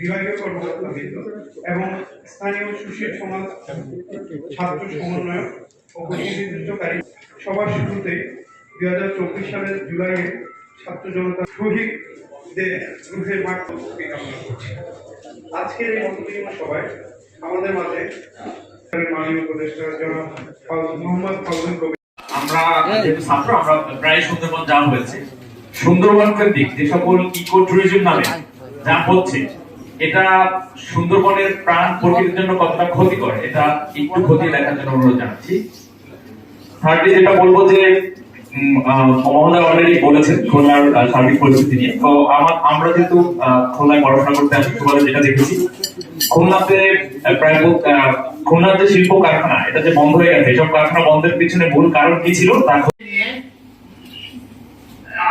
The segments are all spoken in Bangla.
বিভাগীয় কর্মকর্তাবৃন্দ এবং স্থানীয় সুশীল সমাজ ছাত্র সমন্বয়ক ও প্রতিনিধিত্বকারী সবার শুরুতে দুই হাজার চব্বিশ সালের জুলাইয়ে ছাত্র জনতা শহীদদের গ্রুপের করছি আজকের এই সভায় আমাদের মাঝে মাননীয় মোহাম্মদ আমরা যেহেতু ছাত্র, আমরা প্রায় সুন্দরবন যাওয়া হয়েছে যে সকল ইকো ট্যুরিজম নামে যা হচ্ছে, এটা সুন্দরবনের প্রাণ প্রকৃতির জন্য কতটা ক্ষতিকর, এটা একটু খতিয়ে দেখার জন্য অনুরোধ জানাচ্ছি। থার্ডলি যেটা বলব যে অলরেডি বলেছেন খুলনার সার্বিক পরিস্থিতি নিয়ে। তো আমার, আমরা যেহেতু খুলনায় পড়াশোনা করতে আসি যেটা দেখেছি, খুলনাতে প্রায় খুলনার যে শিল্প কারখানা, এটা যে বন্ধ হয়ে গেছে, এসব কারখানা বন্ধের পিছনে মূল কারণ কি ছিল? তা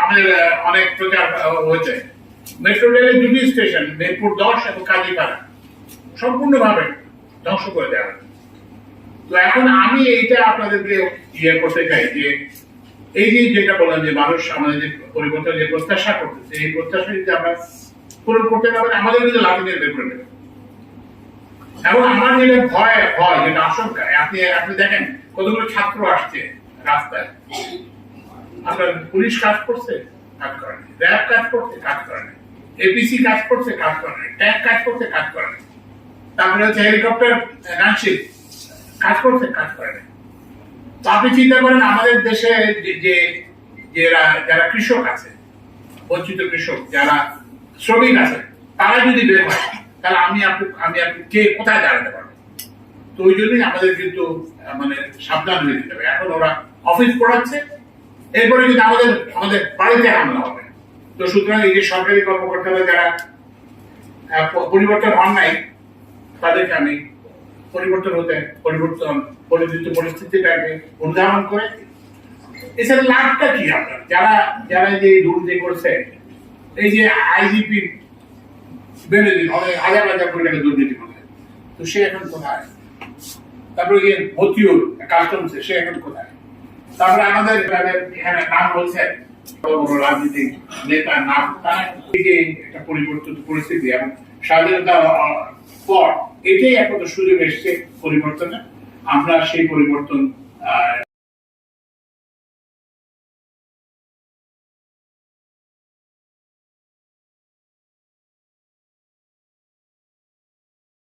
আমাদের অনেক প্রচার হয়েছে। মেট্রো রেলের দুটি স্টেশন মেদিনীপুর দশ এবং কাজীপাড়া, সম্পূর্ণভাবে ধ্বংস করে দেওয়া। তো এখন আমি এইটা আপনাদেরকে ইয়ে করতে চাই যে, এই যে যেটা বললাম যে মানুষ আমাদের যে পরিবর্তন, যে প্রত্যাশা করতেছে, এই প্রত্যাশা যদি আমরা পূরণ করতে পারবেন আমাদের কিন্তু লাঠি দিয়ে বের করে দেবে এবং আমার যেটা ভয় ভয়, যেটা আশঙ্কা, আপনি আপনি দেখেন কতগুলো ছাত্র আসছে রাস্তায়। আপনার পুলিশ কাজ করছে, কাজ করে না। র্যাব কাজ করছে, কাজ করে না। এপিসি কাজ করছে, কাজ করে না। ট্যাগ কাজ করছে, কাজ করে না। তারপরে হচ্ছে হেলিকপ্টার গানশিপ কাজ করছে, কাজ করে না তো আপনি চিন্তা করেন, আমাদের দেশে যে- যারা যারা কৃষক আছে, বঞ্চিত কৃষক, যারা শ্রমিক আছে, তারা যদি বের হয়, তাহলে আমি আপনি আমি আপনি কে, কোথায় দাঁড়াতে পারব? তো ওই জন্যই আমাদের কিন্তু মানে সাবধান হয়ে যেতে হবে। এখন ওরা অফিস পড়াচ্ছে, এরপরে কিন্তু আমাদের আমাদের বাড়িতে হামলা হবে। তো সুতরাং এই যে সরকারি কর্মকর্তারা যারা পরিবর্তন হন নাই, তাদেরকে আমি পরিবর্তন হতে, পরিবর্তন, পরিবর্তিত পরিস্থিতিটাকে অনুধাবন করে। এছাড়া লাভটা কি আপনার? যারা যারা যে দুর্নীতি করছে, এই যে আইজিপি বেড়ে দিন অনেক হাজার হাজার কোটি টাকা দুর্নীতি করছে, তো সে এখন কোথায়? তারপরে যে মতিউর কাস্টমসে, সে এখন কোথায়? তারপরে আমাদের এখানে নাম বলছে রাজনীতিক নেতা নাম, তারা একটা পরিবর্তিত পরিস্থিতি এবং স্বাধীনতা আহ, পর এটাই একমাত্র সুযোগ এসছে পরিবর্তনে আমরা সেই পরিবর্তন